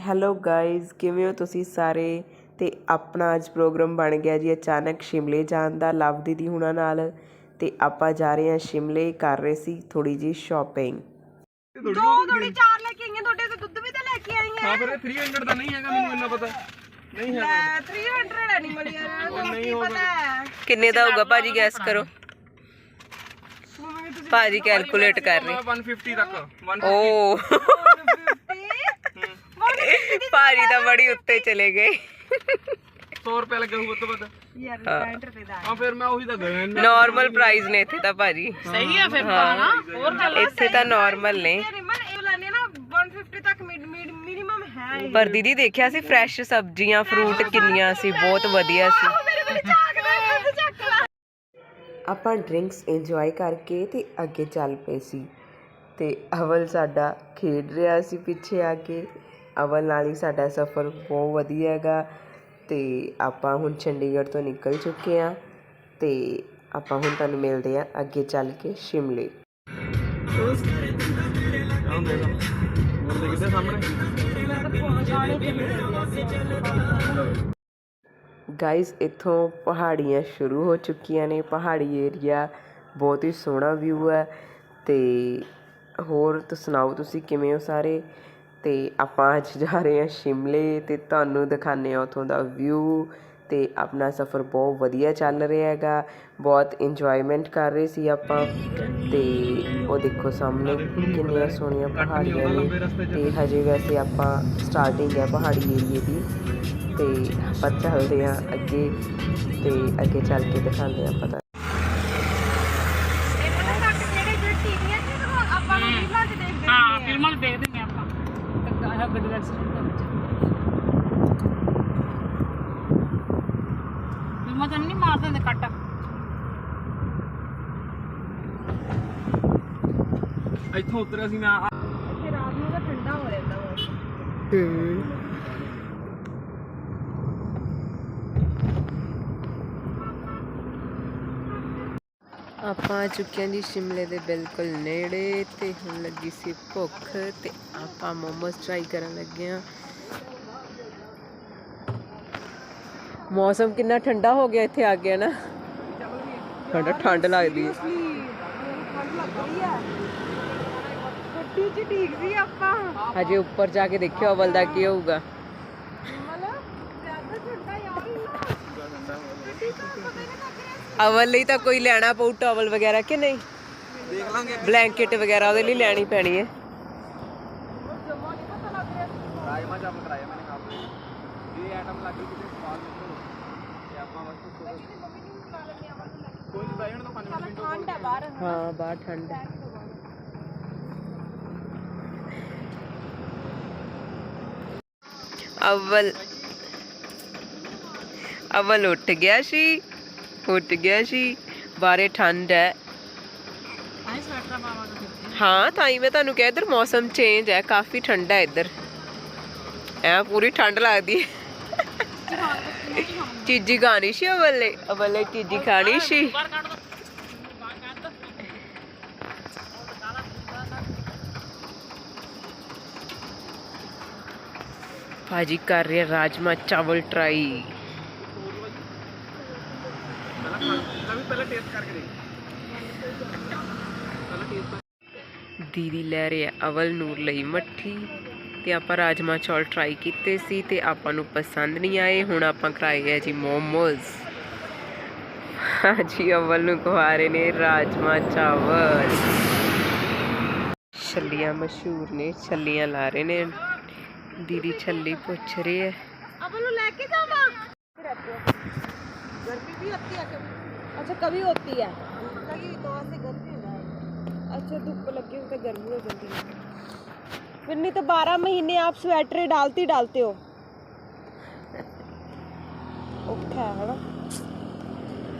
Hello guys ਕਿਵੇਂ ਹੋ ਤੁਸੀਂ ਸਾਰੇ? ਤੇ ਆਪਣਾ ਅੱਜ ਪ੍ਰੋਗਰਾਮ ਬਣ ਗਿਆ ਜੀ ਅਚਾਨਕ ਸ਼ਿਮਲੇ ਜਾਣ ਦਾ ਲਵ ਦੀਦੀ ਹੁਣਾਂ ਨਾਲ। ਤੇ ਆਪਾਂ ਜਾ ਰਹੇ ਹਾਂ ਸ਼ਿਮਲੇ ਕਰ ਰਹੇ ਸੀ ਥੋੜੀ ਜੀ ਸ਼ਾਪਿੰਗ ਦੋ ਥੋੜੀ ਚਾਰ ਲੈ ਕੇ ਆਈਆਂ ਤੁਹਾਡੇ ਤੇ ਦੁੱਧ ਵੀ ਤਾਂ ਲੈ ਕੇ ਆਈਆਂ। ਹਾਂ ਪਰ ਇਹ 300 ਦਾ ਨਹੀਂ ਹੈਗਾ ਮੈਨੂੰ ਇੰਨਾ ਪਤਾ। ਨਹੀਂ ਹੈਗਾ। ਲੈ 300 ਐਨੀਮਲ ਯਾਰ ਤੁਹਾਨੂੰ ਕੀ ਪਤਾ ਹੈ। ਕਿੰਨੇ ਦਾ ਹੋਊਗਾ? ਭਾਜੀ ਗੈਸ ਕਰੋ। ਭਾਜੀ ਕੈਲਕੂਲੇਟ ਕਰ ਰਹੇ। 150 ਤੱਕ। 150 ਓ 50 ਭਾਜੀ ਤਾਂ ਬੜੀ ਉੱਤੇ ਚਲੇ ਗਏ। 100 ਰੁਪਏ ਲੱਗੇ ਹੋਊ ਤੋਂ ਵੱਧ ਯਾਰ 65 ਰੁਪਏ ਦਾ ਹਾਂ। ਫਿਰ ਮੈਂ ਉਹੀ ਤਾਂ ਗਿਆ ਨਾਰਮਲ ਪ੍ਰਾਈਸ ਨੇ ਇੱਥੇ ਤਾਂ ਭਾਜੀ ਸਹੀ ਆ ਫਿਰ ਪਾਣਾ ਹੋਰ ਗੱਲ ਇੱਥੇ ਤਾਂ ਨਾਰਮਲ ਨੇ। ਐਨੀਮਲ ਇਹ ਲੈਣੇ ਨਾ 150 ਤੱਕ ਮਿਨੀਮਮ ਹੈ ਇਹ। ਪਰ ਦੀਦੀ ਦੇਖਿਆ ਸੀ ਫਰੈਸ਼ ਸਬਜ਼ੀਆਂ ਫਰੂਟ ਕਿੰਨੀਆਂ ਸੀ ਬਹੁਤ ਵਧੀਆ ਸੀ। ਆਪਾਂ ਡਰਿੰਕਸ ਇੰਜੋਏ ਕਰਕੇ ਤੇ ਅੱਗੇ ਚੱਲ ਪਏ ਸੀ। ਤੇ ਅਵਲ ਸਾਡਾ ਖੇਡ ਰਿਹਾ ਸੀ ਪਿੱਛੇ ਆ ਕੇ। ਅਵਲ ਨਾਲ ਹੀ ਸਾਡਾ ਸਫ਼ਰ ਬਹੁਤ ਵਧੀਆ ਹੈਗਾ ਅਤੇ ਆਪਾਂ ਹੁਣ ਚੰਡੀਗੜ੍ਹ ਤੋਂ ਨਿਕਲ ਚੁੱਕੇ ਹਾਂ ਅਤੇ ਆਪਾਂ ਹੁਣ ਤੁਹਾਨੂੰ ਮਿਲਦੇ ਹਾਂ ਅੱਗੇ ਚੱਲ ਕੇ ਸ਼ਿਮਲੇ। ਆਹ ਗਾਇਸ ਇੱਥੋਂ ਪਹਾੜੀਆਂ ਸ਼ੁਰੂ ਹੋ ਚੁੱਕੀਆਂ ਨੇ, ਪਹਾੜੀ ਏਰੀਆ ਬਹੁਤ ਹੀ ਸੋਹਣਾ ਵਿਊ ਹੈ ਤੇ ਹੋਰ ਤੁਸੀਂ ਸੁਣਾਓ ਤੁਸੀਂ ਕਿਵੇਂ ਹੋ ਸਾਰੇ? ਅਤੇ ਆਪਾਂ ਅੱਜ ਜਾ ਰਹੇ ਹਾਂ ਸ਼ਿਮਲੇ ਅਤੇ ਤੁਹਾਨੂੰ ਦਿਖਾਉਂਦੇ ਹਾਂ ਉੱਥੋਂ ਦਾ ਵਿਊ ਅਤੇ ਆਪਣਾ ਸਫ਼ਰ ਬਹੁਤ ਵਧੀਆ ਚੱਲ ਰਿਹਾ ਹੈਗਾ। ਬਹੁਤ ਇੰਜੋਏਮੈਂਟ ਕਰ ਰਹੇ ਸੀ ਆਪਾਂ ਅਤੇ ਉਹ ਦੇਖੋ ਸਾਹਮਣੇ ਕਿੰਨੀਆਂ ਸੋਹਣੀਆਂ ਪਹਾੜੀਆਂ ਨੇ ਅਤੇ ਹਜੇ ਵੈਸੇ ਆਪਾਂ ਸਟਾਰਟਿੰਗ ਹੈ ਪਹਾੜੀ ਏਰੀਏ ਦੀ ਅਤੇ ਆਪਾਂ ਚੱਲਦੇ ਹਾਂ ਅੱਗੇ ਅਤੇ ਅੱਗੇ ਚੱਲ ਕੇ ਦਿਖਾਉਂਦੇ ਹਾਂ ਪਤਾ ਇਹ ਪਤਾ ਤੱਕ ਜਿਹੜੇ ਜਿਹੜੇ ਟੀਵੀਆਂ 'ਚ ਨਾ ਆਪਾਂ ਨੂੰ ਰੀਲਾਂ 'ਚ ਦੇਖਦੇ ਹਾਂ ਫਿਲਮਾਂ 'ਚ ਦੇਖਦੇ ਹਾਂ ਆਪਾਂ ਤਾਂ ਦਾ ਐਕਸੀਡੈਂਟ ਦਾ ਵਿੱਚ ਫਿਲਮਾਂ 'ਚ ਨਹੀਂ ਮਾਰਦੇ ਹੁੰਦੇ ਕੱਟ ਇੱਥੋਂ ਉਤਰਿਆ ਸੀ ਮੈਂ। ਫਿਰ ਰਾਤ ਨੂੰ ਤਾਂ ਠੰਡਾ ਹੋ ਜਾਂਦਾ। ਮੌਸਮ ਆਪਾਂ ਆ ਚੁੱਕੇ ਹਾਂ ਜੀ ਸ਼ਿਮਲੇ ਦੇ ਬਿਲਕੁਲ ਨੇੜੇ ਤੇ ਹੁਣ ਲੱਗੀ ਸੀ ਭੁੱਖ ਤੇ ਆਪਾਂ ਮੋਮੋਸ ਟਰਾਈ ਕਰਨ ਲੱਗੇ ਹਾਂ। ਮੌਸਮ ਕਿੰਨਾ ਠੰਡਾ ਹੋ ਗਿਆ ਇੱਥੇ ਆ ਗਿਆ ਨਾ? ਠੰਡ ਠੰਡ ਲੱਗਦੀ ਹੈ। ਹਜੇ ਉੱਪਰ ਜਾ ਕੇ ਦੇਖਿਓ ਅਵਲ ਦਾ ਕੀ ਹੋਊਗਾ ਮਤਲਬ ਜ਼ਿਆਦਾ ਠੰਡਾ ਯਾਰ ਇੰਨਾ ਗੱਡੀ 'ਚ ਪਤਾ ਹੀ ਨਹੀਂ ਲੱਗ ਰਿਹਾ ਅਵਲ ਲਈ ਤਾਂ ਕੋਈ ਲੈਣਾ ਪਊ ਟਾਵਲ ਵਗੈਰਾ ਕਿ ਨਹੀਂ? ਦੇਖ ਲਾਂਗੇ ਬਲੈਂਕਟ ਵਗੈਰਾ ਉਹਦੇ ਲਈ ਲੈਣੀ ਪੈਣੀ ਹੈ। ਜਮਾ ਨਹੀਂ ਪਤਾ ਲੱਗ ਰਿਹਾ ਸੀ ਰਾਜਮਾ ਚਾਵਲ ਕਰਾਇਆ ਮੈਨੇ ਖਾਪ ਇਹ ਆਈਟਮ ਲੱਗੀ ਕਿਤੇ ਸਵਾਦ ਨਿਕਲੋ ਤੇ ਆਪਾਂ ਬਸ ਮੰਮੀ ਨੂੰ ਬੁਲਾ ਲੈਂਦੇ ਆ ਵੱਲ ਲੈ ਕੋਈ ਨਹੀਂ ਬੈਠਣ ਤੋਂ 5 ਮਿੰਟ ਠੰਡ ਹੈ ਬਾਹਰ ਹਾਂ ਬਾਹਰ ਠੰਡ ਹੈ। ਅਵਲ ਅਵਲ ਉੱਠ ਗਿਆ ਸੀ। ਉੱਠ ਗਿਆ ਸੀ ਬਾਰੇ ਠੰਡ ਹੈ। ਹਾਂ ਤਾਂ ਹੀ ਮੈਂ ਤੁਹਾਨੂੰ ਕਿਹਾ ਇੱਧਰ ਮੌਸਮ ਚੇਂਜ ਹੈ ਕਾਫੀ ਠੰਡਾ ਹੈ ਇੱਧਰ। ਐ ਪੂਰੀ ਠੰਡ ਲੱਗਦੀ ਹੈ। ਚੀਜੀ ਖਾਣੀ ਸੀ ਅਵਲੇ? ਅਵਲੇ ਚੀਜੀ ਖਾਣੀ ਸੀ। ਭਾਜੀ ਕਰ ਰਿਹਾ ਰਾਜਮਾ ਚਾਵਲ ਟਰਾਈ ਪਹਿਲਾਂ ਖਾ ਵੀ ਪਹਿਲਾਂ ਟੇਸਟ ਦੀਦੀ ਲੈ ਰਿਹਾ ਅਵਲ ਨੂਰ ਲਈ ਮੱਠੀ ਤੇ ਆਪਾਂ ਰਾਜਮਾ ਚੌਲ ਟਰਾਈ ਕੀਤੇ ਸੀ ਤੇ ਆਪਾਂ ਨੂੰ ਪਸੰਦ ਨਹੀਂ ਆਏ। ਹੁਣ ਆਪਾਂ ਕਰਾਏ ਆ ਜੀ ਮੋਮੋਜ਼ ਹਾਂਜੀ ਅਵਲ ਨੂੰ ਖਵਾ ਰਹੇ ਨੇ ਰਾਜਮਾ ਚਾਵਲ। ਛੱਲੀਆਂ ਮਸ਼ਹੂਰ ਨੇ ਛੱਲੀਆਂ ਲਾ ਰਹੇ ਨੇ। ਦੀਦੀ ਛੱਲੀ ਪੁੱਛ ਰਹੀ ਹੈ ਅਵਲ ਨੂੰ ਲੈ ਕੇ ਜਾਵਾਂ? ਗਰਮੀ ਵੀ ਅੱਤੀ ਆ ਕੇ अच्छा कभी होती है कभी तो ऐसे गर्मी है अच्छा धूप लगी हुई तो गर्मी हो जाती है फिर नहीं तो बारह महीने आप स्वेटर डालते ही डालते हो औखा है ना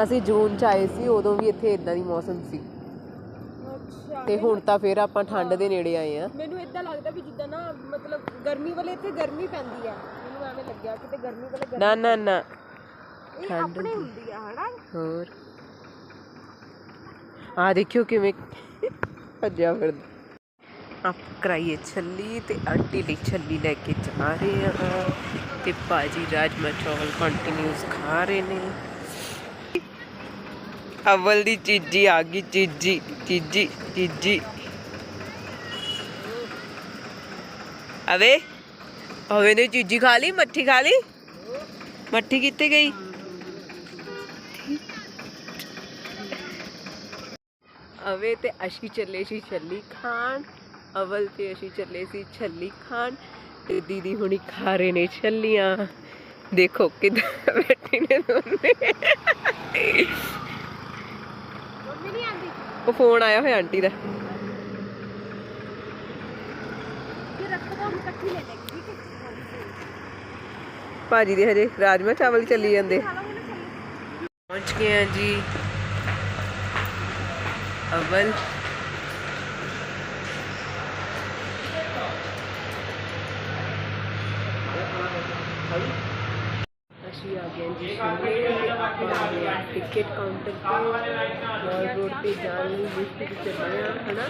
ਅਸੀਂ ਜੂਨ ਚ ਆਏ ਸੀ ਉਦੋਂ ਵੀ ਇੱਥੇ ਇਦਾਂ ਦੀ ਮੌਸਮ ਸੀ ਅੱਛਾ ਤੇ ਹੁਣ ਤਾਂ ਫੇਰ ਆਪਾਂ ਠੰਡ ਦੇ ਨੇੜੇ ਆਏ ਆ ਮੈਨੂੰ ਇਦਾਂ ਲੱਗਦਾ ਵੀ ਜਿੱਦਾਂ ਨਾ ਮਤਲਬ ਗਰਮੀ ਵਾਲੇ ਇੱਥੇ ਗਰਮੀ ਪੈਂਦੀ ਆ ਮੈਨੂੰ ਐਵੇਂ ਲੱਗਿਆ ਕਿ ਤੇ ਗਰਮੀ ਵਾਲੇ ਗਰਮੀ ਨਾ ਨਾ ਨਾ ਇਹ ਠੰਡ ਆਪਣੇ ਹੁੰਦੀ ਆ ਹਨਾ ਹੋਰ ਆ ਦੇਖਿਓ ਕਿਵੇਂ ਭੱਜਿਆ ਫਿਰਦਾ। ਆਪ ਕਰਾਈਏ ਛੱਲੀ ਤੇ ਆਂਟੀ ਲਈ ਛੱਲੀ ਲੈ ਕੇ ਜਾ ਰਹੇ ਹਾਂ ਤੇ ਭਾਜੀ ਰਾਜਮਾ ਚੌਲ ਕੰਟੀਨਿਊਸ ਖਾ ਰਹੇ ਨੇ। ਅਵਲ ਦੀ ਚੀਜੀ ਆ ਗਈ, ਚੀਜੀ ਚੀਜੀ ਚੀਜੀ। ਅਵੇ ਅਵੇ ਨੇ ਚੀਜੀ ਖਾ ਲਈ, ਮੱਠੀ ਖਾ ਲਈ? ਮੱਠੀ ਕਿੱਥੇ ਗਈ? ਅਵੇ ਤੇ ਅਸੀਂ ਚੱਲੇ ਸੀ ਛੱਲੀ ਖਾਣ ਅਵਲ ਤੇ ਅਸੀਂ ਚੱਲੇ ਸੀ ਛੱਲੀ ਖਾਣ ਤੇ ਦੀਦੀ ਹੁਣੀ ਖਾ ਰਹੇ ਨੇ ਛੱਲੀਆਂ ਦੇਖੋ ਕਿਦਾਂ ਬੈਠੀ ਨੇ ਦੋਨੇ ਮੰਮੀ ਨਹੀਂ ਆਂਦੀ ਉਹ ਫੋਨ ਆਇਆ ਹੋਇਆ ਆਂਟੀ ਦਾ ਭਾਜੀ ਦੇ ਹਜੇ ਰਾਜਮਾ ਚਾਵਲ ਚੱਲੀ ਜਾਂਦੇ ਪਹੁੰਚ ਗਏ ਆ ਜੀ ਅਵਲ ਅਸੀਂ ਆ ਗਏ ਜੀ ਸ਼ਿਮਲੇ ਆਪਾਂ ਆ ਗਏ ਆ ਟਿਕਟ ਕਾਊਂਟਰ ਤੇ ਮਾਲ ਰੋਡ ਤੇ ਜਾਣ ਲਈ ਲਿਫਟ ਤੇ ਚੱਲੇ ਆ ਹਨਾ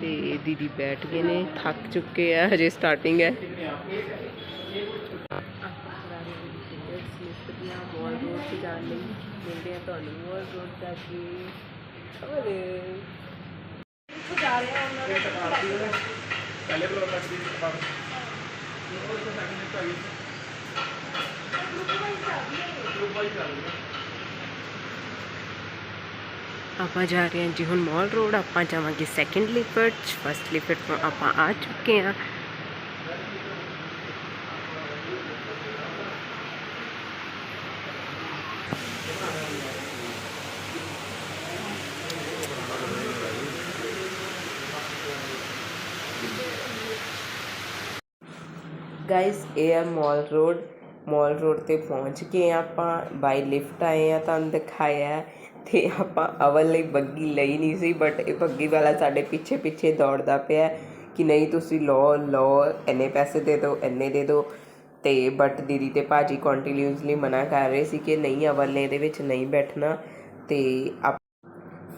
ਤੇ ਦੀਦੀ ਬੈਠ ਗਏ ਨੇ ਥੱਕ ਚੁੱਕੇ ਆ ਹਜੇ ਸਟਾਰਟਿੰਗ ਹੈ ਮਾਲ ਰੋਡ ਤੇ ਜਾਣ ਲਈ ਮਿਲਦੇ ਆ ਤੁਹਾਨੂੰ ਮਾਲ ਰੋਡ ਜਾ ਕੇ ਓਏ ਜਾ ਰਹੇ ਆ ਉਹਨਾਂ ਦੇ ਪਹਿਲੇ ਫਲੋਰ ਤੱਕ ਦੀ ਪਰ ਆਪਾਂ ਜਾ ਰਹੇ ਹਾਂ ਜੀ ਹੁਣ ਮਾਲ ਰੋਡ ਆਪਾਂ ਜਾਵਾਂਗੇ ਸੈਕੰਡ ਲਿਫਟ ਫਸਟ ਲਿਫਟ ਤੋਂ ਆਪਾਂ ਆ ਚੁੱਕੇ ਹਾਂ ਗਾਇਸ ਇਹ ਹੈ ਮੋਲ ਰੋਡ ਮੋਲ ਰੋਡ ਤੇ ਪਹੁੰਚ ਗਏ ਆਪਾਂ। ਬਾਈ ਲਿਫਟ ਆਏ ਹਾਂ ਤੁਹਾਨੂੰ ਦਿਖਾਇਆ। ਅਤੇ ਆਪਾਂ ਅਵਲ ਲਈ ਬੱਗੀ ਲਈ ਨਹੀਂ ਸੀ ਬਟ ਇਹ ਬੱਗੀ ਵਾਲਾ ਸਾਡੇ ਪਿੱਛੇ ਪਿੱਛੇ ਦੌੜਦਾ ਪਿਆ। ਕਿ ਨਹੀਂ, ਤੁਸੀਂ ਲਓ ਲਓ, ਇੰਨੇ ਪੈਸੇ ਦੇ ਦਿਓ, ਇੰਨੇ ਦੇ ਦਿਓ। ਤੇ ਬਟ ਦੀਦੀ ਤੇ ਭਾਜੀ ਕੰਟੀਨਿਊਸਲੀ ਮਨਾ ਕਰ ਰਹੇ ਸੀ ਕਿ ਨਹੀਂ, ਅਵਲ ਨੇ ਇਹਦੇ ਵਿੱਚ ਨਹੀਂ ਬੈਠਣਾ। ਤੇ ਆਪ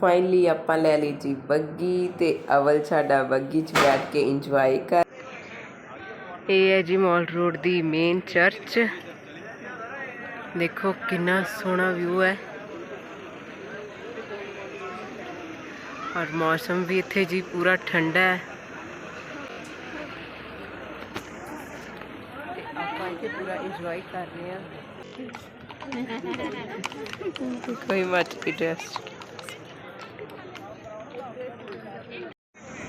ਫਾਈਨਲੀ ਆਪਾਂ ਲੈ ਲਈ ਜੀ ਬੱਗੀ ਤੇ ਅਵਲ ਸਾਡਾ ਬੱਗੀ 'ਚ ਬੈਠ ਕੇ ਇੰਜੋਏ ਕਰ ਇਹ ਹੈ ਜੀ ਮਾਲ ਰੋਡ ਦੀ ਮੇਨ ਚਰਚ ਦੇਖੋ ਕਿੰਨਾ ਸੋਹਣਾ ਵਿਊ ਹੈ। ਔਰ ਮੌਸਮ ਵੀ ਇੱਥੇ ਜੀ ਪੂਰਾ ਠੰਡਾ ਹੈ। ਆਪਾਂ ਇੱਥੇ ਪੂਰਾ ਇੰਜੋਏ ਕਰ ਰਹੇ ਹਾਂ। ਕੋਈ ਮਚ ਇੰਟਰਸਟ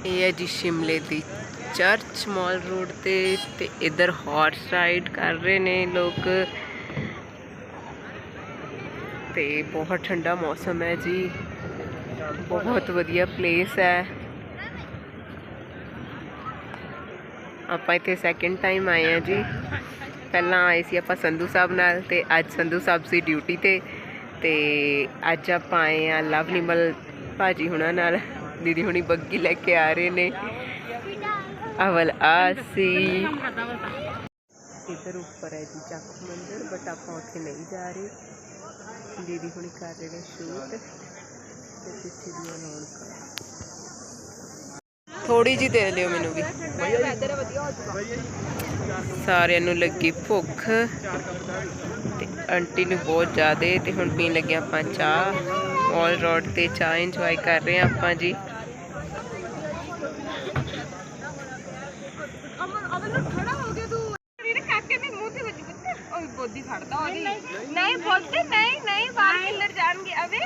ਇਹ ਹੈ ਜੀ ਸ਼ਿਮਲੇ ਦੀ ਚਰਚ, ਮਾਲ ਰੋਡ ਤੇ ਤੇ ਇਧਰ ਹਾਰਸ ਰਾਈਡ ਕਰ ਰਹੇ ਨੇ ਲੋਕ। ਤੇ ਬਹੁਤ ਠੰਡਾ ਮੌਸਮ ਹੈ ਜੀ। ਬਹੁਤ ਵਧੀਆ ਪਲੇਸ ਹੈ। ਆਪਾਂ ਇੱਥੇ ਸੈਕਿੰਡ ਟਾਈਮ ਆਏ ਆ ਜੀ। ਪਹਿਲਾਂ ਆਏ ਸੀ ਆਪਾਂ ਸੰਧੂ ਸਾਹਿਬ ਨਾਲ ਤੇ ਅੱਜ ਸੰਧੂ ਸਾਹਿਬ ਸੀ ਡਿਊਟੀ ਤੇ। ਤੇ ਅੱਜ ਆਪਾਂ ਆਏ ਆ ਲਵ ਨਿਮਲ ਭਾਜੀ ਹੁਣਾਂ ਨਾਲ। ਦੀਦੀ ਹੁਣੀ ਬੱਗੀ ਲੈ ਕੇ ਆ ਰਹੇ ਨੇ। ਅਵਲ ਆਸੀ ਇਧਰ ਉੱਪਰ ਹੈ ਜੀ ਚੱਕ ਮੰਦਰ ਬਟ ਆਪਾਂ ਉੱਥੇ ਨਹੀਂ ਜਾ ਰਹੇ। ਦੀਦੀ ਹੁਣੀ ਕਰ ਰਹੇ ਨੇ ਸ਼ੂਟ। ਤੇ ਪਿੱਛੇ ਦੀਆਂ ਰੌਣਕਾਂ ਥੋੜੀ ਜੀ ਦੇ ਲਿਓ ਮੈਨੂੰ ਵੀ। ਸਾਰਿਆਂ ਨੂੰ ਲੱਗੀ ਭੁੱਖ। ਤੇ ਆਂਟੀ ਨੂੰ ਬਹੁਤ ਜ਼ਿਆਦੇ ਤੇ ਹੁਣ ਪੀਣ ਲੱਗੇ ਆਪਾਂ ਚਾਹ। ਆਲ ਰੋਡ ਤੇ ਚਾਹ ਇੰਜੋਏ ਕਰ ਰਹੇ ਆਪਾਂ ਜੀ ਅਮਨ ਅਮਨ ਨੂੰ ਖੜਾ ਹੋ ਗਿਆ ਤੂੰ ਮੇਰੇ ਕਾਕੇ ਦੇ ਮੂੰਹ ਤੇ ਵੱਜ ਪੁੱਤ ਓਏ ਬੋਦੀ ਖੜਦਾ ਉਹਦੀ ਨਹੀਂ ਬੋਲਦੇ ਨਹੀਂ ਨਹੀਂ ਬਾਹਰ ਕਿੱਲਰ ਜਾਣਗੇ ਅਵੇ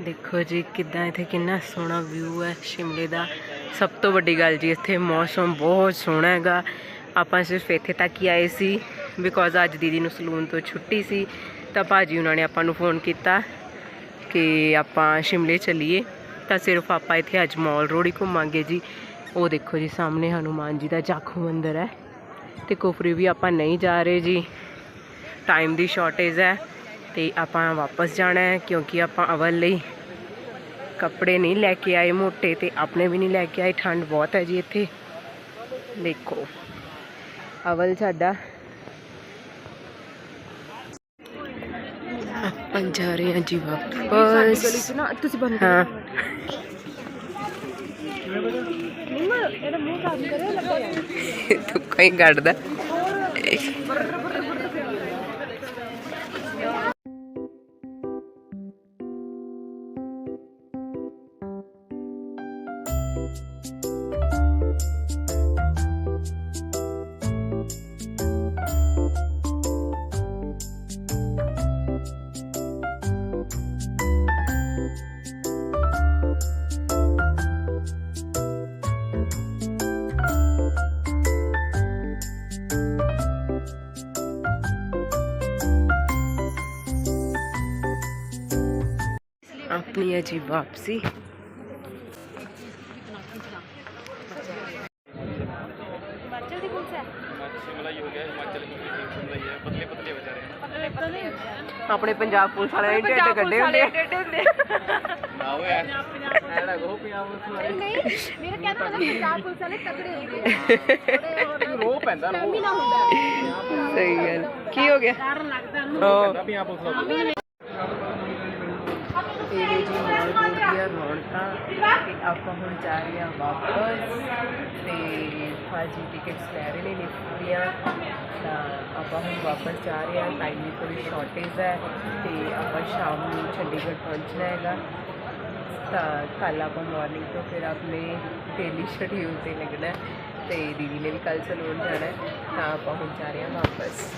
ਦੇਖੋ ਜੀ, ਕਿੱਦਾਂ ਇੱਥੇ ਕਿੰਨਾ ਸੋਹਣਾ ਵਿਊ ਹੈ ਸ਼ਿਮਲੇ ਦਾ। ਸਭ ਤੋਂ ਵੱਡੀ ਗੱਲ ਜੀ, ਇੱਥੇ ਮੌਸਮ ਬਹੁਤ ਸੋਹਣਾ ਹੈਗਾ। ਆਪਾਂ ਸਿਰਫ ਇੱਥੇ ਤੱਕ ਹੀ ਆਏ ਸੀ ਬਿਕੋਜ਼ ਅੱਜ ਦੀਦੀ ਨੂੰ ਸਲੂਨ ਤੋਂ ਛੁੱਟੀ ਸੀ। ਤਾਂ ਭਾਜੀ ਉਹਨਾਂ ਨੇ ਆਪਾਂ ਨੂੰ ਫੋਨ ਕੀਤਾ ਕਿ ਆਪਾਂ ਸ਼ਿਮਲੇ ਚੱਲੀਏ। ਤਾਂ ਸਿਰਫ ਆਪਾਂ ਇੱਥੇ ਅੱਜ ਮਾਲ ਰੋਡ ਹੀ ਘੁੰਮਾਂਗੇ ਜੀ। ਉਹ ਦੇਖੋ ਜੀ, ਸਾਹਮਣੇ ਹਨੂਮਾਨ ਜੀ ਦਾ ਜਾਖੂ ਮੰਦਿਰ ਹੈ। ਤੇ ਕੋਫਰੀ ਵੀ ਆਪਾਂ ਨਹੀਂ ਜਾ ਰਹੇ ਜੀ। ਟਾਈਮ ਦੀ ਸ਼ਾਰਟੇਜ ਹੈ। ਤੇ ਆਪਾਂ ਵਾਪਸ ਜਾਣਾ ਹੈ ਕਿਉਂਕਿ ਆਪਾਂ ਅਵਲ ਲਈ ਕੱਪੜੇ ਨਹੀਂ ਲੈ ਕੇ ਆਏ ਮੋਟੇ ਤੇ ਆਪਣੇ ਵੀ ਨਹੀਂ ਲੈ ਕੇ ਆਏ ਠੰਡ ਬਹੁਤ ਹੈ ਜੀ ਇੱਥੇ। ਦੇਖੋ ਅਵਲ ਸਾਡਾ। ਆਪਾਂ ਜਾ ਰਹੇ ਹਾਂ ਜੀ ਵਾਪਸ। ਤੁਸੀਂ ਬੰਦ ਹਾਂ। ਨਹੀਂ ਮੈਂ ਇਹਦਾ ਮੂੰਹ ਕੰਮ ਕਰਿਆ ਲੱਗਾ ਤੂੰ ਕਹੀਂ ਕੱਢਦਾ। हैं ਪਤਲੇ ਪਤਲੇ ਆਪਣੇ ਪੰਜਾਬ ਪੁਲਿਸ ਵਾਲਿਆਂ ਨੇ ਢਿੱਡ ਕੱਢੇ ਹੁੰਦੇ ਆ ਡੇਡੇ ਹੁੰਦੇ ना वो यार ऐड़ा गो पंजाब पुलिस वाले ਨਹੀਂ ਮੇਰਾ ਕਹਿੰਦਾ ਮਤਲਬ ਪੰਜਾਬ ਪੁਲਿਸ ਵਾਲੇ ਤਕੜੇ ਹੁੰਦੇ ਆ रो पैंदा रो ਮਹੀਨਾ ਹੁੰਦਾ ਸਹੀ ਗੱਲ ਕੀ ਹੋ ਗਿਆ ਡਰ ਲੱਗਦਾ ਉਹ पैंदा पंजाब पुलिस वाले ਰੋਡ ਤਾਂ ਰੌਣਕਾਂ ਤੇ ਆਪਾਂ ਹੁਣ ਜਾ ਰਹੇ ਹਾਂ ਵਾਪਸ ਤੇ ਭਾਜੀ ਟਿਕਟਸ ਲੈ ਰਹੇ ਨੇ ਲਿਫਟ ਤਾਂ ਆਪਾਂ ਹੁਣ ਵਾਪਸ ਜਾ ਰਹੇ ਹਾਂ ਟਾਈਮ ਦੀ ਥੋੜੀ ਸ਼ਾਰਟੇਜ ਹੈ ਤੇ ਆਪਾਂ ਸ਼ਾਮ ਨੂੰ ਚੰਡੀਗੜ੍ਹ ਪਹੁੰਚਣਾ ਹੈਗਾ ਤਾਂ ਕੱਲ ਆਪਾਂ ਮਾਰਨਿੰਗ ਤੋਂ ਫਿਰ ਆਪਣੇ ਡੇਲੀ ਸ਼ਡਿਊਲ ਤੇ ਲੱਗਣਾ ਹੈ ਤੇ ਦੀਦੀ ਨੇ ਵੀ ਕੱਲ ਸਲੂਨ ਜਾਣਾ ਤਾਂ ਆਪਾਂ ਹੁਣ ਜਾ ਰਹੇ ਹਾਂ ਵਾਪਸ।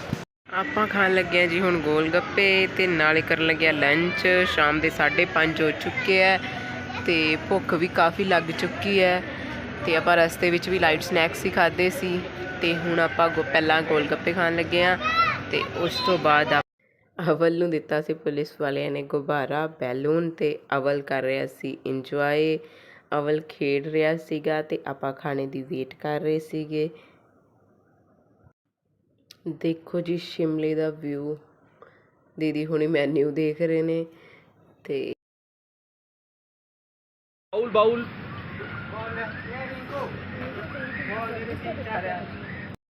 ਆਪਾਂ ਖਾਣ ਲੱਗੇ ਹਾਂ ਜੀ ਹੁਣ ਗੋਲ ਗੱਪੇ ਤੇ ਨਾਲੇ ਕਰਨ ਲੱਗਿਆ ਲੰਚ ਸ਼ਾਮ ਦੇ 5:30 ਹੋ ਚੁੱਕੇ ਆ ਤੇ ਭੁੱਖ ਵੀ ਕਾਫੀ ਲੱਗ ਚੁੱਕੀ ਹੈ ਤੇ ਆਪਾਂ ਰਸਤੇ ਵਿੱਚ ਵੀ ਲਾਈਟ ਸਨੈਕਸ ਹੀ ਖਾਦੇ ਸੀ ਤੇ ਹੁਣ ਆਪਾਂ ਗੋ- ਪਹਿਲਾਂ ਗੋਲ ਗੱਪੇ ਖਾਣ ਲੱਗੇ ਆ ਤੇ ਉਸ ਤੋਂ ਬਾਅਦ ਆਪ- ਅਵਲ ਨੂੰ ਦਿੱਤਾ ਸੀ ਪੁਲਿਸ ਵਾਲਿਆਂ ਨੇ ਗੁਬਾਰਾ, ਬੈਲੂਨ ਤੇ ਅਵਲ ਕਰ ਰਿਹਾ ਸੀ ਇੰਜੋਏ ਅਵਲ ਖੇਡ ਰਿਹਾ ਸੀਗਾ ਤੇ ਆਪਾਂ ਖਾਣੇ ਦੀ ਵੇਟ ਕਰ ਰਹੇ ਸੀਗੇ। ਦੇਖੋ ਜੀ, ਸ਼ਿਮਲੇ ਦਾ ਵਿਊ ਦੀਦੀ ਹੁਣੀ ਮੈਨੂ ਦੇਖ ਰਹੇ ਨੇ ਤੇ बाउल बाउल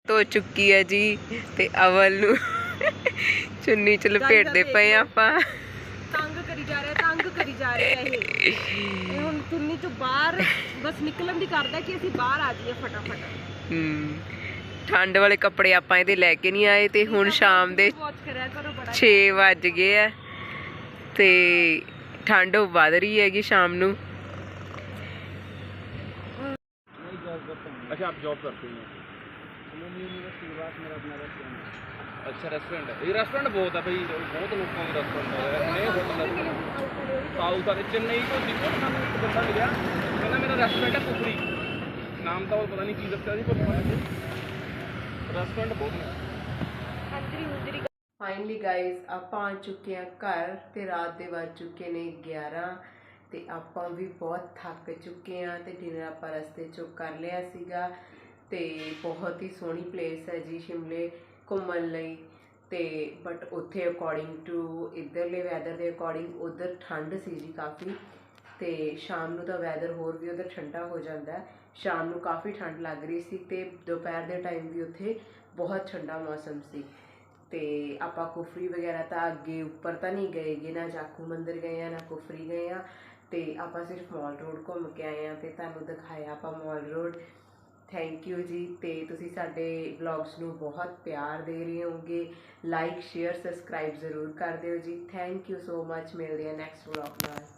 ਧੋ ਚੁੱਕੀ ਹੈ ਜੀ ਤੇ ਅਵਲ ਨੂੰ ਚੁੰਨੀ ਚ ਲਪੇਟਦੇ ਪਏ ਆ ਆਪਾਂ ਤੰਗ ਕਰੀ ਜਾ ਰਿਹਾ ਤੰਗ ਕਰੀ ਜਾ ਰਿਹਾ ਇਹ ਇਹ ਹੁਣ ਚੁੰਨੀ ਤੋਂ ਬਾਹਰ ਬਸ ਨਿਕਲਣ ਦੀ ਕਰਦਾ ਕਿ ਅਸੀਂ ਬਾਹਰ ਆ ਜਾਈਏ ਫਟਾਫਟ ਹਮ, ਠੰਡ ਵਾਲੇ ਕੱਪੜੇ ਆਪਾਂ ਇਹਦੇ ਲੈ ਕੇ ਨਹੀਂ ਆਏ ਤੇ ਹੁਣ ਸ਼ਾਮ ਦੇ ਵਾਚ ਕਰਿਆ ਕਰੋ ਬੜਾ 6 ਵੱਜ ਗਏ ਆ ਤੇ ਠੰਡ ਵੱਧ ਰਹੀ ਹੈਗੀ ਸ਼ਾਮ ਨੂੰ से आप जॉब करते हैं? अच्छा रेस्टोरेंट है। ये रेस्टोरेंट बहुत है भाई बहुत लोगों का रेस्टोरेंट है। होटल साउथ वाले? चेन्नई तो को जिसको बंदा मिला कहना मेरा रेस्टोरेंट है कुकरी नाम था और पता नहीं चीज़ अच्छा पर रेस्टोरेंट बहुत है। फाइनली गाइज़ आप आ चुके हैं घर तो रात के बज चुके हैं ग्यारह। ਅਤੇ ਆਪਾਂ ਵੀ ਬਹੁਤ ਥੱਕ ਚੁੱਕੇ ਹਾਂ ਅਤੇ ਡਿਨਰ ਆਪਾਂ ਰਸਤੇ ਚੋਂ ਕਰ ਲਿਆ ਸੀਗਾ ਅਤੇ ਬਹੁਤ ਹੀ ਸੋਹਣੀ ਪਲੇਸ ਹੈ ਜੀ ਸ਼ਿਮਲੇ ਘੁੰਮਣ ਲਈ ਅਤੇ ਬਟ ਉੱਥੇ ਅਕੋਰਡਿੰਗ ਟੂ ਇੱਧਰਲੇ ਵੈਦਰ ਦੇ ਅਕੋਰਡਿੰਗ ਉੱਧਰ ਠੰਡ ਸੀ ਜੀ ਕਾਫੀ ਅਤੇ ਸ਼ਾਮ ਨੂੰ ਤਾਂ ਵੈਦਰ ਹੋਰ ਵੀ ਉੱਧਰ ਠੰਡਾ ਹੋ ਜਾਂਦਾ ਸ਼ਾਮ ਨੂੰ ਕਾਫੀ ਠੰਡ ਲੱਗ ਰਹੀ ਸੀ ਅਤੇ ਦੁਪਹਿਰ ਦੇ ਟਾਈਮ ਵੀ ਉੱਥੇ ਬਹੁਤ ਠੰਡਾ ਮੌਸਮ ਸੀ। ਅਤੇ ਆਪਾਂ ਕੁਫਰੀ ਵਗੈਰਾ ਤਾਂ ਅੱਗੇ ਉੱਪਰ ਤਾਂ ਨਹੀਂ ਗਏਗੇ ਨਾ ਜਾਕੂ ਮੰਦਰ ਗਏ ਆ ਨਾ ਕੁਫਰੀ ਗਏ ਆ ਅਤੇ ਆਪਾਂ ਸਿਰਫ ਮੋਲ ਰੋਡ ਘੁੰਮ ਕੇ ਆਏ ਹਾਂ ਅਤੇ ਤੁਹਾਨੂੰ ਦਿਖਾਇਆ ਆਪਾਂ ਮੋਲ ਰੋਡ ਥੈਂਕ ਯੂ ਜੀ ਅਤੇ ਤੁਸੀਂ ਸਾਡੇ ਵਲੌਗਸ ਨੂੰ ਬਹੁਤ ਪਿਆਰ ਦੇ ਰਹੇ ਹੋਗੇ ਲਾਈਕ ਸ਼ੇਅਰ ਸਬਸਕ੍ਰਾਈਬ ਜ਼ਰੂਰ ਕਰ ਦਿਓ ਜੀ। ਥੈਂਕ ਯੂ ਸੋ ਮੱਚ ਮਿਲਦੇ ਆ ਨੈਕਸਟ ਵਲੌਗ ਨਾਲ।